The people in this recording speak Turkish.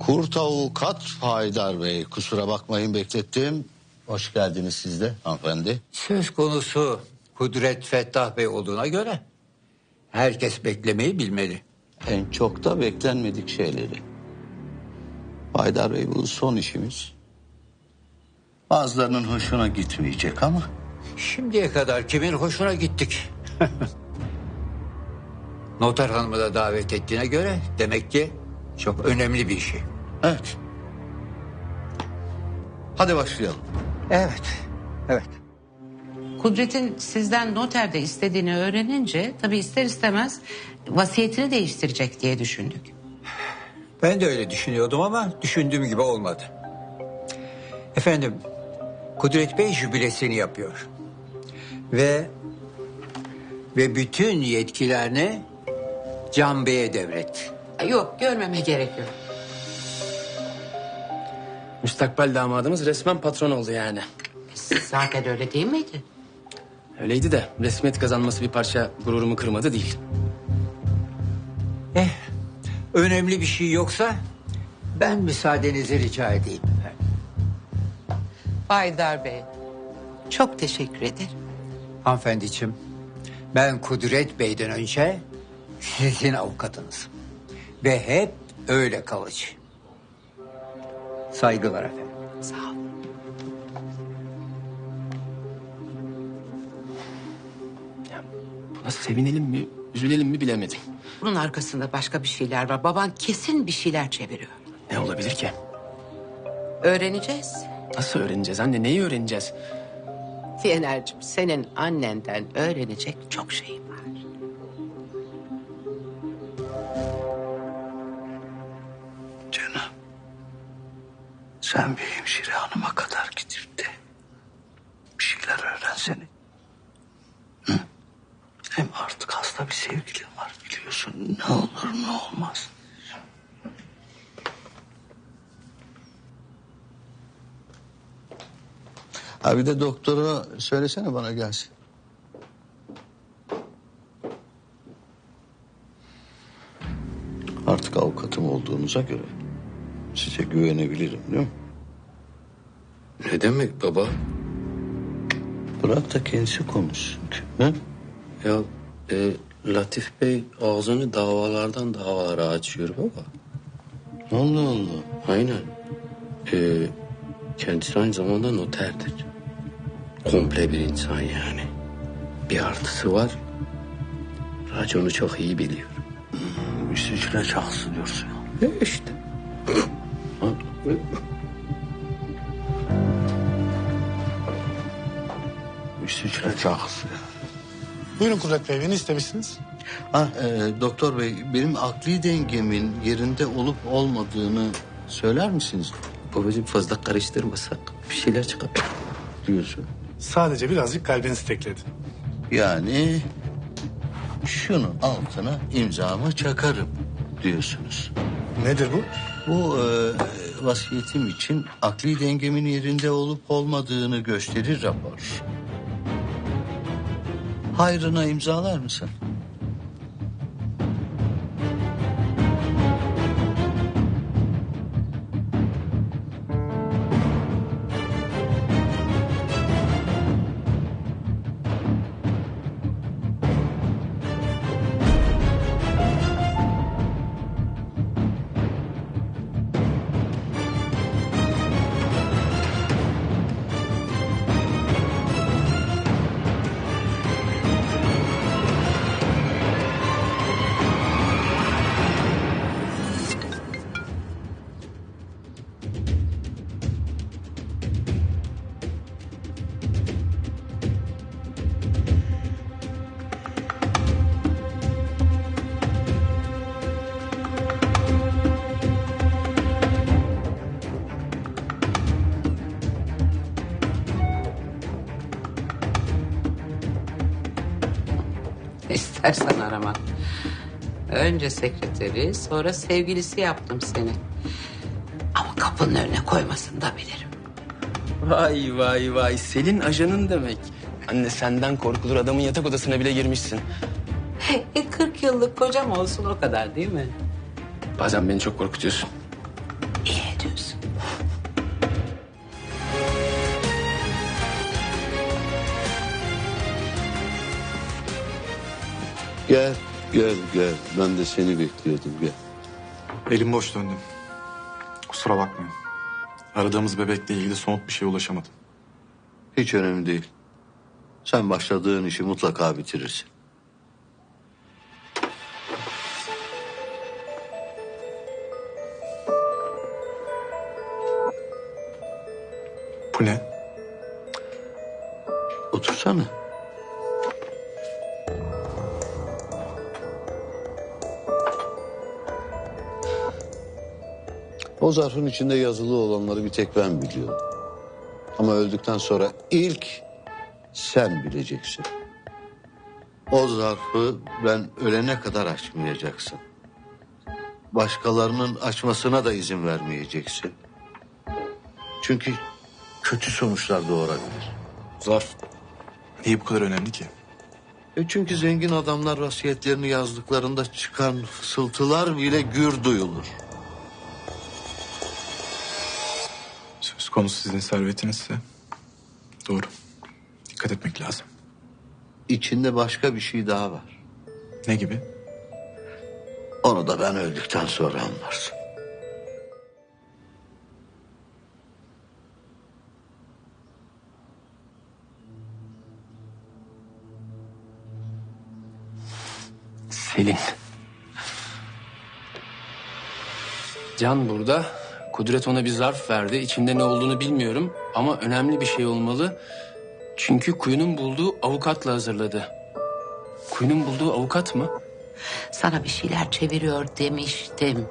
Kurt avukat Haydar Bey. Kusura bakmayın beklettim. Hoş geldiniz siz de hanımefendi. Söz konusu Kudret Fettah Bey olduğuna göre herkes beklemeyi bilmeli. En çok da beklenmedik şeyleri. Haydar Bey bu son işimiz. Bazılarının hoşuna gitmeyecek ama Şimdiye kadar kimin hoşuna gittik? Noter Hanım'ı da davet ettiğine göre demek ki çok önemli bir şey. evet. Hadi başlayalım. Evet, evet. Kudret'in sizden noterde istediğini öğrenince tabii ister istemez vasiyetini değiştirecek diye düşündük. Ben de öyle düşünüyordum ama düşündüğüm gibi olmadı. Efendim, Kudret Bey jübilesini yapıyor. Ve ve bütün yetkilerini Can Bey'e devretti. Yok görmeme gerek yok. Müstakbel damadımız resmen patron oldu yani. Zaten öyle değil miydi? Öyleydi de resmiyet kazanması bir parça gururumu kırmadı değil. Eh, önemli bir şey yoksa ben müsaadenizi rica edeyim. Baydar Bey. Çok teşekkür ederim. Hanımefendiciğim, ben Kudret Bey'den önce sizin avukatınızım. Ve hep öyle kalıcı. Saygılar efendim. Sağ ol. Buna sevinelim mi, üzülelim mi bilemedim. Bunun arkasında başka bir şeyler var. Baban kesin bir şeyler çeviriyor. Ne olabilir ki? Öğreneceğiz. Nasıl öğreneceğiz anne, neyi öğreneceğiz? Yener'cim senin annenden öğrenecek çok şey Sen bir hemşire hanıma kadar gidip bir şeyler öğrensene. Hı? Hem artık hasta bir sevgilin var biliyorsun. Ne olur ne olmaz. Ha bir de doktora söylesene bana gelsin. Artık avukatım olduğunuza göre size güvenebilirim değil mi? Ne demek baba? Bırak da kendisi konuşsun. He? Ya e, Latif Bey ağzını davalardan davalara açıyor baba. Allah Allah. Aynen. E, kendisi aynı zamanda noterdir. Komple bir insan yani. Bir artısı var. Raconu çok iyi biliyor. Müstücüle çaksın diyorsun. E işte. Müstücüle çaksın. Buyurun Kudret Bey, beni istemişsiniz. Ha, e, doktor bey benim akli dengemin yerinde olup olmadığını söyler misiniz Babacığım fazla karıştırmasak bir şeyler çıkar. diyorsun. Sadece birazcık kalbiniz tekledi. Yani şunun altına imzamı çakarım diyorsunuz. Nedir bu? Bu e, vasiyetim için akli dengemin yerinde olup olmadığını gösterir rapor. Hayrına imzalar mısın? İstersen arama. Önce sekreteri, sonra sevgilisi yaptım seni. Ama kapının önüne koymasını da bilirim. Vay vay vay, Selin ajanın demek. Anne senden korkulur adamın yatak odasına bile girmişsin. E 40 yıllık kocam olsun o kadar değil mi? Bazen beni çok korkutuyorsun. Gel, gel, gel. Ben de seni bekliyordum. Gel. Elim boş döndüm. Kusura bakmayın. Aradığımız bebekle ilgili somut bir şeye ulaşamadım. Hiç önemli değil. Sen başladığın işi mutlaka bitirirsin. Bu ne? Otursana. O zarfın içinde yazılı olanları bir tek ben biliyorum. Ama öldükten sonra ilk sen bileceksin. O zarfı ben ölene kadar açmayacaksın. Başkalarının açmasına da izin vermeyeceksin. Çünkü kötü sonuçlar doğurabilir. Zarf. Niye bu kadar önemli ki? E çünkü zengin adamlar vasiyetlerini yazdıklarında çıkan fısıltılar bile gür duyulur. Konusu sizin servetinizse doğru. Dikkat etmek lazım. İçinde başka bir şey daha var. Ne gibi? Onu da ben öldükten sonra anlarsın. Selin. Can burada. Kudret ona bir zarf verdi. İçinde ne olduğunu bilmiyorum ama önemli bir şey olmalı. Çünkü Kuyu'nun bulduğu avukatla hazırladı. Kuyu'nun bulduğu avukat mı? Sana bir şeyler çeviriyor demiştim.